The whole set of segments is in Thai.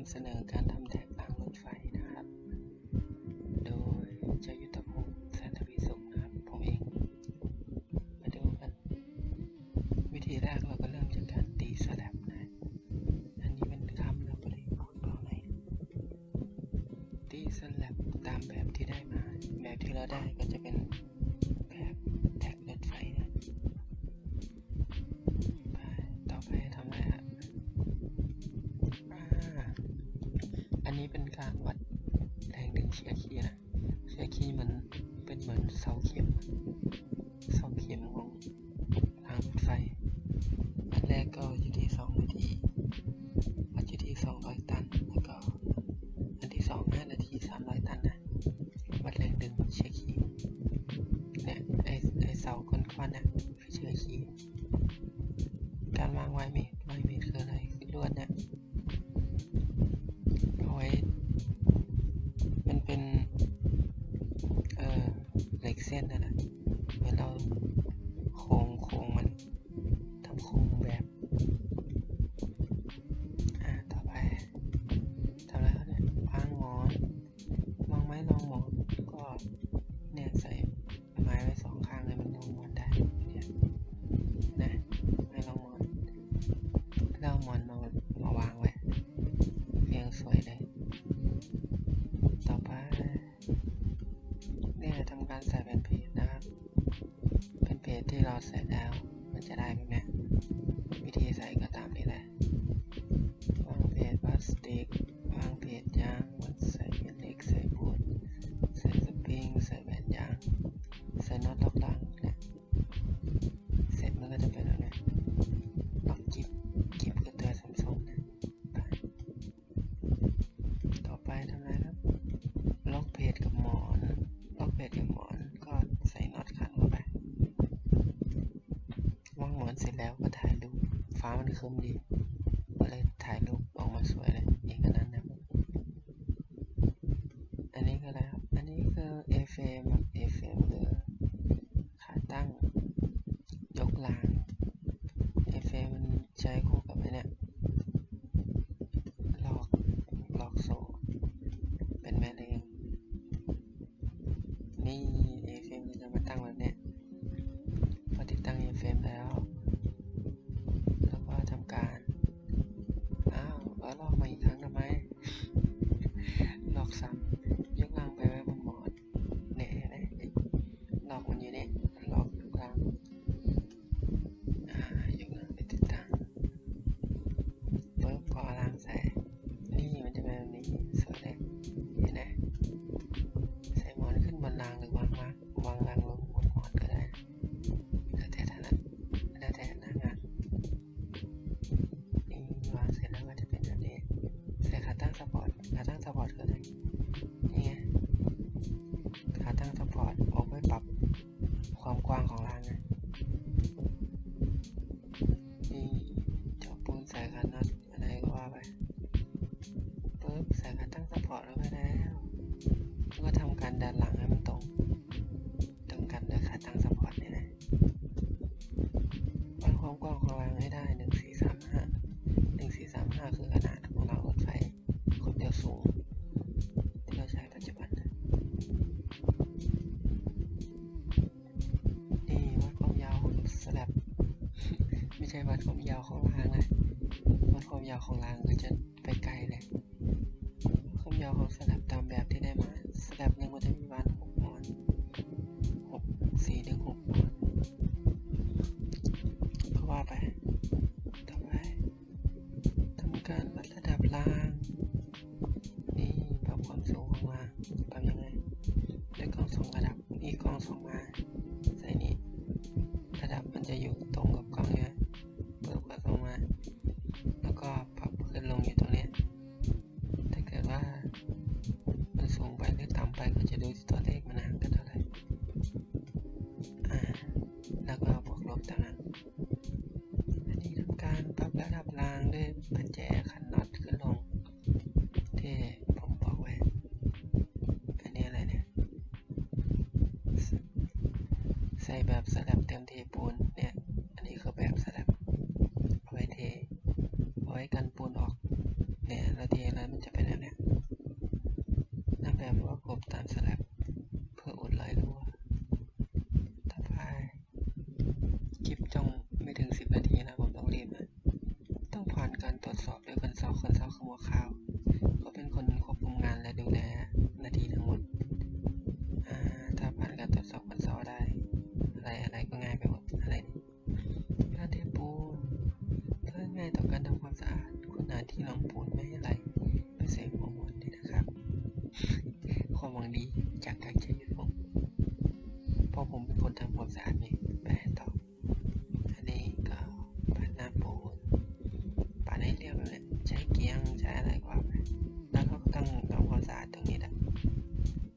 นำเสนอการทำแท็กรางรถไฟนะครับ โดยเจ้ายุทธภูมิแสนทวีสุขนะครับผมเอง มาดูกัน วิธีแรกเราก็เริ่มจากการตีสแลบนะ อันนี้เป็นคำเราก็เลยพูดต่อในตีสแลบตามแบบที่ได้มา แบบที่เราได้ก็จะเป็น เชียร์คีย์นะเชียร์คีย์มันเป็นเหมือนเสาเข็ม เสาเข็มของรางรถไฟอันแรกก็อยู่ที่สองนาทีวัดอยู่ที่สองร้อยตัน แล้วก็อันที่สองห้านาทีสามร้อยตันนะ วัดแรงดึงเชียร์คีย์เนี่ยไอไอเสาก้นควันน่ะคือเชียร์คี เส้นนั่นแหละเหมือนเราโค้งโค้งมันทำโค้งแบบอ่าต่อไปทำอะไรครับเนี่ยวางหมอนวางไม้รองหมอนก็เนี่ยใส่ไม้ไว้สองข้างเลยมันรองหมอนได้เนี่ยนะไม้รองหมอนแล้วเอาหมอนมามาวางไว้ เป็นเพจนะครับ เป็นเพจที่เราเสร็จแล้ว มันจะได้ไหม ฟ้ามันคึ้มดี ก็เลยถ่ายรูปออกมาสวยเลยอย่างนั้นนะครับอันนี้คืออะไรครับ อันนี้คือ FM ครับ ขาตั้งสปอร์ตคืออะไรนี่ไงขาตั้งสปอร์ตเอาไว้ปรับความกว้างของรางไงนี่เจาะปูนใส่กันน็อตอะไรก็ว่าไปปึ๊บใส่ขาตั้งซัพพอร์ตแล้วไปแล้วแล้วก็ทำการดันหลังให้มันตรงตรงกันด้วยขาตั้งซัพพอร์ตนี่นะวัดความกว้างของรางให้ได้ ดความยาวของรางนะวัดความยาวของรางก็จะไปไกลเลย ระดับรางด้วยปัจแจขันน็อตขึ้นลง ที่ผมบอกไว้ อันนี้อะไรเนี่ย ใส่แบบสลับเต็มเทปูนเนี่ย อันนี้คือแบบสลับเอาไว้เทเอาไว้กันปูนออก เนี่ยแล้วทีแล้วมันจะเป็นแบบเนี้ยนับแบบว่ากบตามสลับเพื่ออุดรอยรั่วต่อไปคลิปจ้องไม่ถึงสิบนาที วังดีจากการใช้ยุทธผมเพราะผมเป็นคนทำความสะอาดนี่ไปต่ออันนี้ก็ปาดหน้าปูนปาดให้เรียบแบบนี้ใช้เกียงใช้อะไรก็ว่าแล้วก็ต้องทำความสะอาดตรงนี้แหละ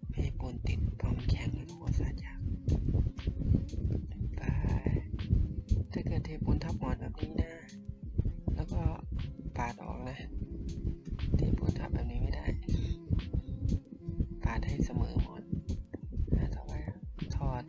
ไม่ให้ปูนติดพราะมันแข็งแล้วทำความสะอาดยากไปถ้าเกิดเทปูนทับหมอนแบบนี้นะ แล้วก็ปาดออกนะเทปูนทับแบบนี้ไม่ได้ ให้เสมอหมดนะต่อไปถอด